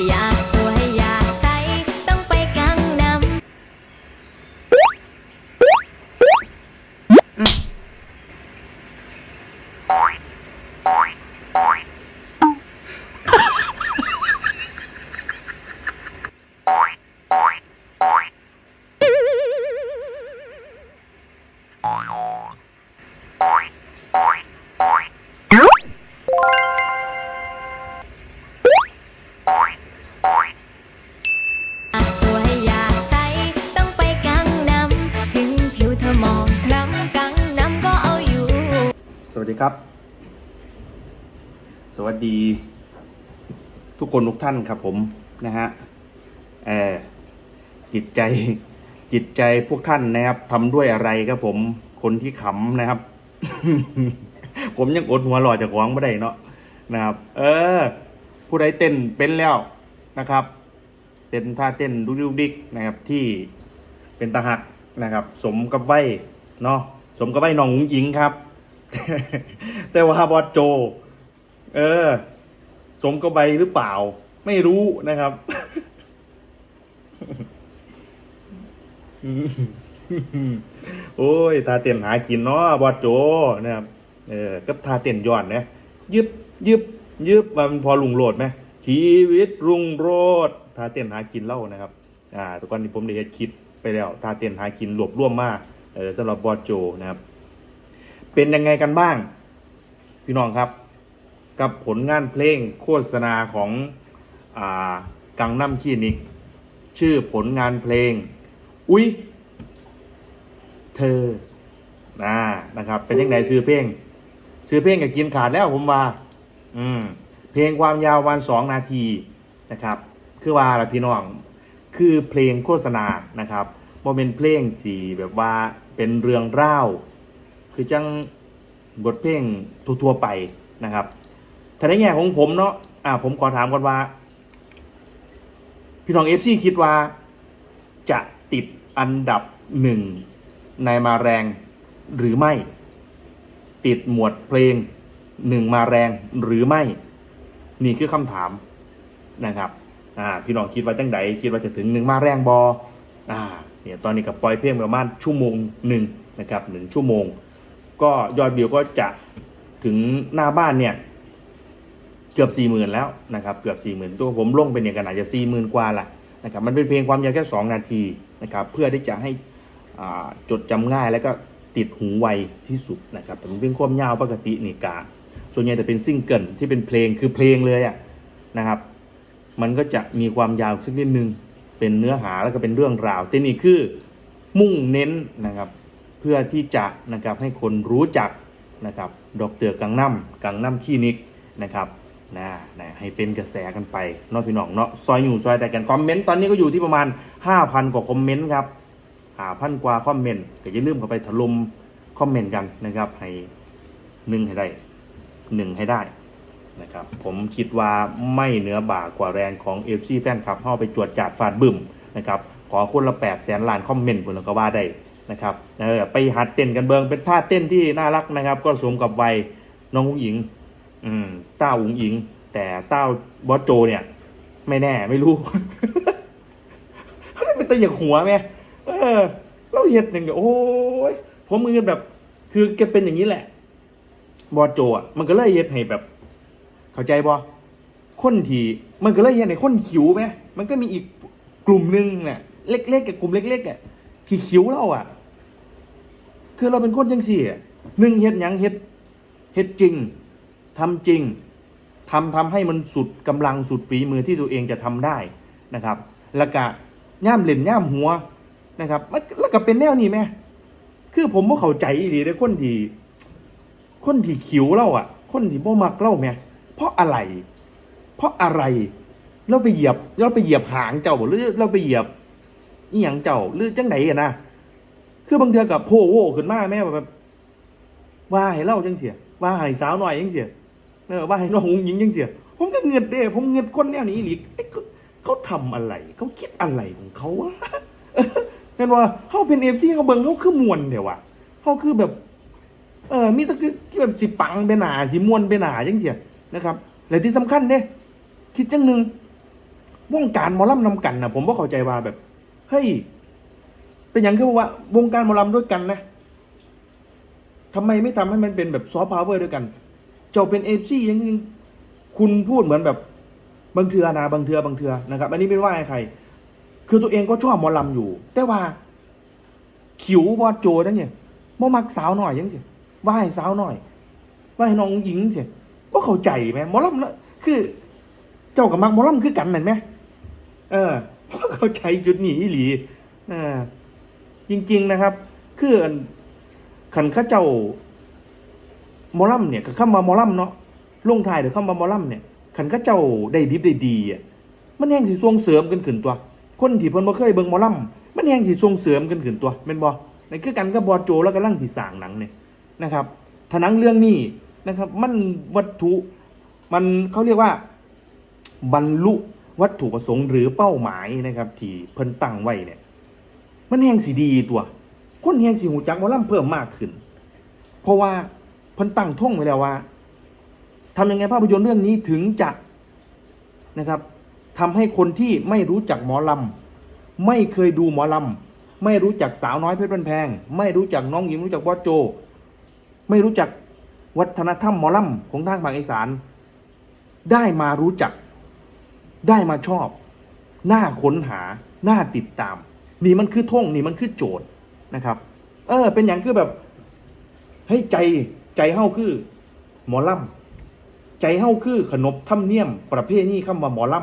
อ วัสดีครับ สวัสดี ทุกคนทุกท่านครับผมนะฮะเออจิตใจจิตใจพวกท่านนะครับทำด้วยอะไรครับผม คนที่ขำนะครับ ผมยังอดหัวหล่อจากหวงไม่ได้เนาะนะครับ เออ ผู้ใดเต้นเป็นแล้วนะครับเต้นท่าเต้นดุกดิกดิกนะครับ ที่เป็นตาหักนะครับ สมกับไว้เนาะสมกับไว้น้องหญิงครับ แต่ว่าบอสโจ เออ สมกับใบหรือเปล่า ไม่รู้นะครับโอ้ยทาเต้นหากินเนาะบอสโจนะครับ เออกับทาเต้นย้อนนะยึบยึบยึบมันพอลุงโรดไหมชีวิตลุงโรดทาเต้นหากินเล่านะครับ อ่าทุกวันนี้ผมได้เฮ็ดคลิดไปแล้วทาเต้นหากินรวบรวมมากเออสำหรับบอสโจนะครับ เป็นยังไงกันบ้าง พี่น้องครับ กับผลงานเพลงโฆษณาของอกังน้ำคลินิก ชื่อผลงานเพลง อุ๊ย เธอนะนะครับ เป็นยังไงซื้อเพลง ซื้อเพลงกับกินขาดแล้วผมว่า อืม เพลงความยาววันสองนาทีนะครับ คือว่าละพี่น้อง คือเพลงโฆษณานะครับโมเป็นเพลงสีแบบว่าเป็นเรื่องเล่า คือจังบทเพลงทั่วๆไปนะครับถ้าในแง่ของผมเนาะอ่าผมขอถามก่อนว่า พี่น้องเอฟซีคิดว่าจะติดอันดับหนึ่งในมาแรงหรือไม่ ติดหมวดเพลงหนึ่งมาแรงหรือไม่ นี่คือคำถามนะครับอ่าพี่น้องคิดว่าจังไดคิดว่าจะถึงหนึ่งมาแรงบออ่าเนี่ยตอนนี้กับปล่อยเพลงประมาณชั่วโมงหนึ่งนะครับหนึ่งชั่วโมง ก็ยอดวิวก็จะถึงหน้าบ้านเนี่ย เกือบสี่หมื่นแล้วนะครับเกือบสี่หมื่นตัวผมลงเป็นอย่างกันอาจจะสี่หมื่นกว่าละนะครับมันเป็นเพลงความยาวแค่สองนาทีนะครับเพื่อที่จะให้จดจำง่ายแล้วก็ติดหูไวที่สุดนะครับแต่มันเป็นความยาวปกตินี่กาส่วนใหญ่จะเป็นซิงเกิลที่เป็นเพลงคือเพลงเลยอะนะครับ มันก็จะมีความยาวสักนิดนึงเป็นเนื้อหาแล้วก็เป็นเรื่องราวแต่นี่คือมุ่งเน้นนะครับ พื่อที่จะนะครับให้คนรู้จักนะครับดอกเตอรกังน้ำกังน้ำคลินิกนะครับนะนะให้เป็นกระแสกันไปนอกพี่น้องเนาะซอยอยู่ซอยแต่กันคอมเมนต์ตอนนี้ก็อยู่ที่ประมาณ 5,000 กว่าคอมเมนต์ครับหาพันกว่าคอมเมนต์แต่อย่าลืมเข้าไปถล่มคอมเมนต์กันนะครับ ให้หนึ่งให้ได้หนึ่งให้ได้นะครับ ผมคิดว่าไม่เหนือบ่ากว่าแรงของเอฟซีแฟนคลับเข้าไปจวดจาดฟาดบึ้มนะครับขอคนละแปดแสนล้านคอมเมนต์บนก็ว่าได้ นะครับเออไปหัดเต้นกันเบิงเป็นท่าเต้นที่น่ารักนะครับ ก็สมกับวัยน้องอุ้งอิง อืมเต้าอุ้งอิง แต่เต้าบอสโจเนี่ย ไม่แน่ไม่รู้เขาเป็นตะหยกหัวไหมเออเราเห็ดหนึ่งโอ้ยผมมือแบบ คือแกเป็นอย่างนี้แหละ บอสโจอะมันก็เลยเฮ็ดให้แบบ เข้าใจบ่คนที่มันก็เลยเห็นในคนขิวไหมมันก็มีอีกกลุ่มหนึ่งเนี่ยเล็กๆกับกลุ่มเล็กๆอะที่ขิวเราอะ คือเราเป็นคนจังสี่หนึ่งเฮ็ดหยังเฮ็ดเฮ็ดจริงทำจริงทำทำให้มันสุดกำลังสุดฝีมือที่ตัวเองจะทำได้นะครับ แล้วก็ย่ามเล่นย่ามหัวนะครับแล้วก็เป็นแนวนี้ไหมคือผมบ่าเข้าใจอีเลยคนที่คนที่ขิวเราอะ คนที่บ่มักเราแม่เพราะอะไร เพราะอะไรเราไปเหยียบเราไปเหยียบหางเจ้าบ่หรือเราไปเหยียบอีหยังเจ้าหรือจังไดอะนะ คือบางเทือกับโผโวขึ้นมาแม่แบบว่าให้เล่าจังเสียว่าให้สาวหน่อยจังเสียเออว่าให้น้องหญิงจังเสียผมก็เงิดเด้ผมเงิดคนแนวนี้หลีเอ๊ะเขาเขาทำอะไร เขาคิดอะไรของเขาวะเออเห็นว่าเขาเป็นเอฟซีเขาเบิ่งเขาคือมวนเดี๋ยววะเขาคือแบบ เออมีแต่คือแบบสิปังเป็นหนาสิมวนเป็นหนาจังเสียนะครับและที่สำคัญเนี่ยคิดจังหนึ่งวงการมอลำนำกันนะผมก็เข้าใจว่าแบบเฮ้ย เป็นอย่างคือว่าวงการหมอลำด้วยกันนะทำไมไม่ทำให้มันเป็นแบบซอฟต์พาวเวอร์ด้วยกัน เจ้าเป็นเอฟซียังคุณพูดเหมือนแบบบางเทือนะบางเทือบางเทือนะครับ อันนี้ไม่ว่าใคร คือตัวเองก็ชอบหมอลำอยู่ แต่ว่า ขิวบอดโจนั่นเนี่ยบ่มักสาวหน่อยยังสิว่าให้สาวหน่อย ว่าให้น้องหญิงสิว่าเข้าใจไหมหมอลำละคือ เจ้ากับมักหมอลำคือกันนั่นไหมเออบ่เข้าใจจุดนี้อีหลีเออ จริง ๆนะครับ คือขันข้าเจ้ามอลำเนี่ยกับคำว่ามอลำเนาะลงท้ายเดี๋ยวคำว่ามอลำเนี่ยขันข้าเจ้าได้ดิบได้ดีอะมันแห่งสิส่งเสริมกันขึ้นตัว คนที่เพิ่นบ่เคยเบิ่งมอลำมันแห่งสิส่งเสริมกันขึ้นตัวแม่นบ่นั่นคือกันกับบอโจแล้วก็ลังสิสางหนังเนี่ยนะครับถ้าหนังเรื่องนี้นะครับ มันวัตถุมันเขาเรียกว่าบรรลุวัตถุประสงค์หรือเป้าหมายนะครับ ที่เพิ่นตั้งไว้เนี่ย มันแห่งสีดีตัว คนแห่งสีหูจักหมอลำเพิ่มมากขึ้น เพราะว่าเพิ่นตั้งท่งไว้แล้วว่าทำยังไงภาพยนตร์เรื่องนี้ถึงจะนะครับทำให้คนที่ไม่รู้จักหมอลำไม่เคยดูหมอลำไม่รู้จักสาวน้อยเพชรบันแพง ไม่รู้จักน้องหญิงรู้จักบอสโจ ไม่รู้จักวัฒนธรรมหมอลำของทางภาคอีสาน ได้มารู้จัก ได้มาชอบ น่าค้นหา น่าติดตาม นี่มันคือท่งนี่มันคือโจทย์นะครับ เออ เป็นอย่างคือแบบให้ยใจใจเฮ้าคือ หมอลำใจเฮ้าคือขนบธรรมเนียม ประเภทนี้คำว่าหมอล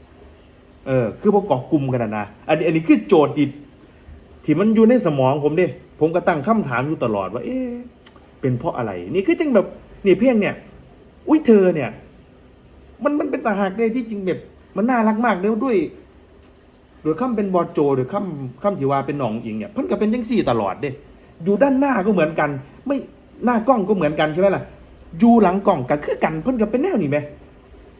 ำเออ คือพวกเกาะกลุ่มกันนะอันนี้อันนี้คือโจทย์ที่ที่มันอยู่ในสมองผมด้ผมก็ตั้งคำถามอยู่ตลอดว่า เอ๊ะเป็นเพราะอะไร นี่คือจังแบบนี่เพียงเนี่ย อุ้ยเธอเนี่ย มันมันเป็นตาหักเลยที่จริงแบบมันน่ารักมากเลยด้วย โดยคำเป็นบอโจหรือคำคำที่ว่าเป็นหนองอิงเนี่ยเพิ่นก็เป็นจังซี่ตลอดเด้อยู่ด้านหน้าก็เหมือนกัน ไม่หน้ากล้องก็เหมือนกันใช่ไหมล่ะอยู่หลังกล้องก็คือกันเพิ่นก็เป็นแนวนี้ไหม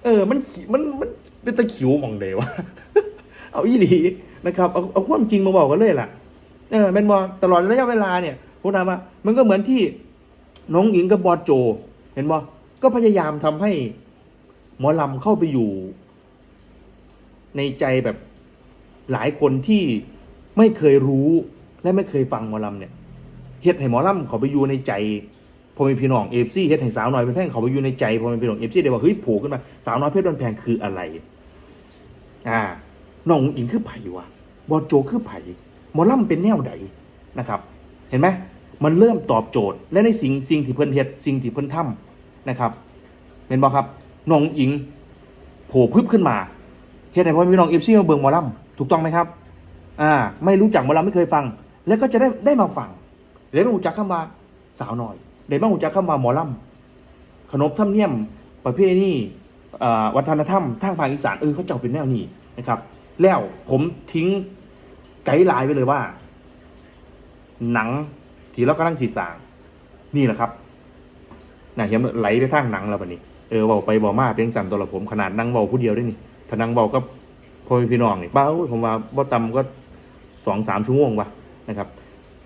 เออมันมันมันเป็นตะขิวมองเลยวะเอาอีหลีนะครับเอาเอาความจริงมาบอกกันเลยล่ะเออเป็นบอตลอดระยะเวลาเนี่ยผมถามว่ามันก็เหมือนที่น้องหญิงกับบอโจ เห็นบอก็พยายามทำให้ หมอลำเข้าไปอยู่ ในใจแบบ หลายคนที่ไม่เคยรู้และไม่เคยฟังหมอลำเนี่ยเฮ็ดให้หมอลำเขาไปอยู่ในใจพอมีพี่น้องเอฟซีเฮ็ดให้สาวน้อยเป็นแพงเขาไปอยู่ในใจพอมีพี่น้องเอฟซีได้ว่าเฮ้ยโผล่ขึ้นมาสาวน้อยเพชรบันแพงคืออะไร อ่าน้องอิงคือไผ่วะบอโจคือไผ่หมอลำเป็นแนวใดนะครับ เห็นไหมมันเริ่มตอบโจทย์และในสิ่งสิ่งที่เพิ่นเฮ็ดสิ่งที่เพิ่นทำนะครับเป็นบอครับน้องอิงโผล่พึบขึ้นมาเฮ็ดให้พ่อพี่น้องเอฟซีมาเบิ่งหมอลำ ถูกต้องไหมครับ อ่า ไม่รู้จักหมอลำไม่เคยฟัง แล้วก็จะได้ได้มาฟังได้มาหูจักคำว่าสาวหน่อยได้มาหูจักคำว่าหมอลำขนบธรรมเนียมประเพณีอ่าวัฒนธรรมทางภาคอีสานเออเขาเจ้าเป็นแนวนี้นะครับ แล้วผมทิ้งไกด์ไลน์ไปเลยว่า หนังที่เรากำลังสีสางนี่แหละครับน่ะเห็นไหลไปทางหนังแล้วบัดนี้เออเบาไปเบามาเพียงสั่นตัวละผมขนาดนั่งเบาผู้เดียวได้นี่ถ้านั่งเบาก็ อแม่พี่น้องนี่เบ้าผมว่าบ่ต่ำก็สองสามชั่วโมงวะนะครับ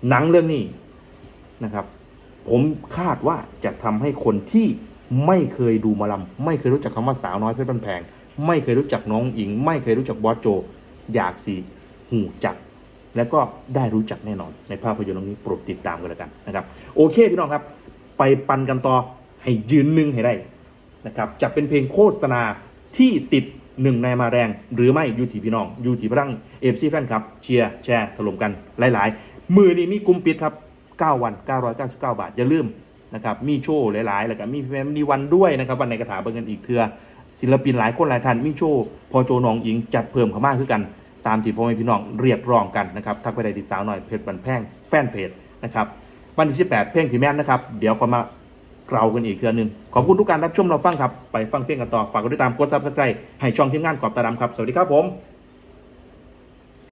หนังเรื่องนี้นะครับ ผมคาดว่าจะทำให้คนที่ไม่เคยดูมาลำไม่เคยรู้จักคำว่าสาวน้อยเพชรบันแพง ไม่เคยรู้จักน้องอิง ไม่เคยรู้จักบอสโจ อยากสีหูจัก แล้วก็ได้รู้จักแน่นอน ในภาพยนตร์เรื่องนี้โปรดติดตามกันแล้วกันนะครับ โอเคพี่น้องครับ ไปปันกันต่อให้ยืนหนึ่งให้ได้นะครับจะเป็นเพลงโฆษณาที่ติด หนึ่งในมาแรง หรือไม่อยูที่พี่น้องอยูที่พรั่งเอฟซีแฟนครับเชียร์แชร์ถล่มกันหลาย ๆ มือนี้มีกลุ่มปิดครับ 9 วัน 999 บาท อย่าลืมนะครับมีโชว์หลาย ๆ แล้วก็มีแฟมมีวันด้วยนะครับวันในกระถาเบิ่งกันอีกเทือศิลปินหลายคนหลายท่านมีโชว์พอโจน้องอิงจัดเพิ่มเข้ามาคือกัน ตามที่พ่อแม่พี่น้องเรียกร้องกันนะครับทักไปได้ที่สาวหน่อยเพจบันแพงแฟนเพจนะครับวันที่18เพลงผีแม่นนะครับเดี๋ยวก็มา เรากันอีกเทือหนึ่งขอบคุณทุกการรับชมเราฟังครับ ไปฟังเพลงกันต่อ ฝากกดติดตาม กดซับสไครต์ให้ช่องทีมงานกรอบตาดำครับ สวัสดีครับผม